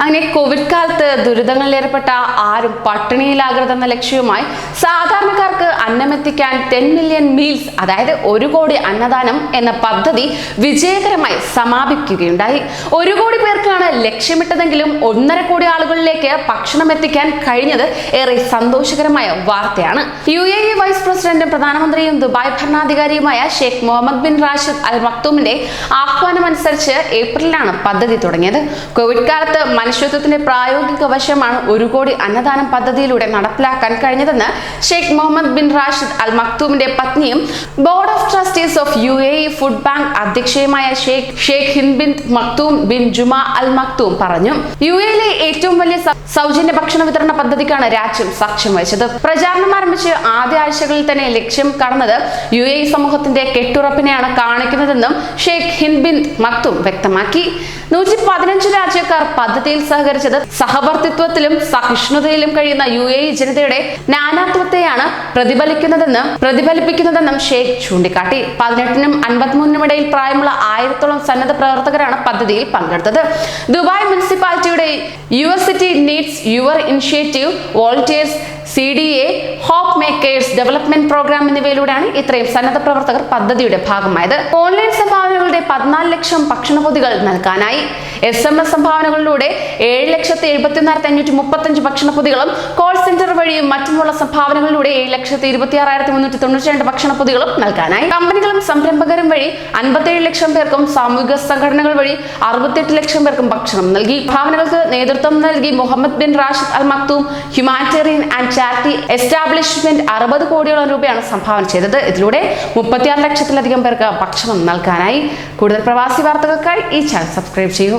അങ്ങനെ കോവിഡ് കാലത്ത് ദുരിതങ്ങളിലേർപ്പെട്ട ആരും പട്ടിണിയിലാകരുതെന്ന ലക്ഷ്യവുമായി സാധാരണക്കാർക്ക് അന്നമെത്തിക്കാൻ ടെൻ മില്യൺ മീൽസ് അതായത് ഒരു കോടി അന്നദാനം എന്ന പദ്ധതി വിജയകരമായി സമാപിക്കുകയുണ്ടായി. ഒരു കോടി പേർക്കാണ് ലക്ഷ്യമിട്ടതെങ്കിലും ഒന്നര കോടി ആളുകളിലേക്ക് ഭക്ഷണം എത്തിക്കാൻ കഴിഞ്ഞത് ഏറെ സന്തോഷകരമായ വാർത്തയാണ്. യു എ ഇ വൈസ് പ്രസിഡന്റും പ്രധാനമന്ത്രിയും Dubai ഭരണാധികാരിയുമായ Sheikh Mohammed bin Rashid Al മക്തൂമിന്റെ ആഹ്വാനമനുസരിച്ച് ഏപ്രിലാണ് പദ്ധതി തുടങ്ങിയത്. കോവിഡ് കാലത്ത് മനുഷ്യത്വത്തിന്റെ പ്രായോഗിക വശമാണ് ഒരു കോടി അന്നദാനം പദ്ധതിയിലൂടെ നടപ്പിലാക്കാൻ കഴിഞ്ഞതെന്ന് Sheikh Mohammed bin Rashid Al മക്തൂമിന്റെ പത്നിയും board of trustees of U A food bank അധ്യക്ഷയുമായ Sheikh Sheikh Hind bin Maktoum bin Juma Al Maktoum പറഞ്ഞു. യു എയിലെ ഏറ്റവും വലിയ സൗജന്യ ഭക്ഷണ വിതരണ പദ്ധതിക്കാണ് രാജ്യം സാക്ഷ്യം വഹിച്ചത്. പ്രചാരണം ആരംഭിച്ച് ആദ്യ ആഴ്ചകളിൽ തന്നെ ലക്ഷ്യം കടന്നത് യു എ സമൂഹത്തിന്റെ കെട്ടുറപ്പിനെയാണ് കാണിക്കുന്നതെന്നും ഷെയ്ഖ് ഹിൻബിൻ ബിൻ മക്തും വ്യക്തമാക്കി. നൂറ്റി പതിനഞ്ച് രാജ്യക്കാർ പദ്ധതിയിൽ സഹകരിച്ചത് സഹവർത്തിത്വത്തിലും സഹിഷ്ണുതയിലും കഴിയുന്ന യു എ ഇ ജനതയുടെ നാനാത്വത്തെയാണ് പ്രതിഫലിക്കുന്നതെന്നും പ്രതിഫലിപ്പിക്കുന്നതെന്നും ഷെയ്ഖ് ചൂണ്ടിക്കാട്ടി. പതിനെട്ടിനും അൻപത്തിമൂന്നിനും ഇടയിൽ പ്രായമുള്ള ആയിരത്തോളം സന്നദ്ധ പ്രവർത്തകരാണ് പദ്ധതിയിൽ പങ്കെടുത്തത്. Dubai മുനിസിപ്പാലിറ്റിയുടെ your city needs your initiative volunteers C D A hope makers development programme എന്നിവയിലൂടെയാണ് ഇത്രയും സന്നദ്ധ പ്രവർത്തകർ പദ്ധതിയുടെ ഭാഗമായത്. ഓൺലൈൻ സംഭാവനകളുടെ പതിനാല് ലക്ഷം ഭക്ഷണപൊതികൾ നൽകാനായി. എസ് എം എസ് സംഭാവനകളിലൂടെ ഏഴ് ലക്ഷത്തി എഴുപത്തിനായിരത്തി അഞ്ഞൂറ്റി മുപ്പത്തഞ്ച് ഭക്ഷണപ്പൊതികളും കോൾ സെന്റർ വഴിയും മറ്റുമുള്ള സംഭാവനകളിലൂടെ ഏഴ് ലക്ഷത്തി ഇരുപത്തി ആറായിരത്തി മുന്നൂറ്റി തൊണ്ണൂറ്റി രണ്ട് നൽകാനായി. കമ്പനികളും സംരംഭകരും വഴി അൻപത്തേഴ് ലക്ഷം പേർക്കും സാമൂഹിക സംഘടനകൾ വഴി അറുപത്തെട്ട് ലക്ഷം പേർക്കും ഭക്ഷണം നൽകി. ഭാവനകൾക്ക് നേതൃത്വം നൽകി Mohammed bin Rashid Al Maktoum humanitarian and charity establishment അറുപത് കോടിയോളം രൂപയാണ് സംഭാവന ചെയ്തത്. ഇതിലൂടെ മുപ്പത്തിയാറ് ലക്ഷത്തിലധികം പേർക്ക് ഭക്ഷണം നൽകാനായി. കൂടുതൽ പ്രവാസി വാർത്തകൾക്കായി ഈ ചാനൽ സബ്സ്ക്രൈബ് ചെയ്യൂ.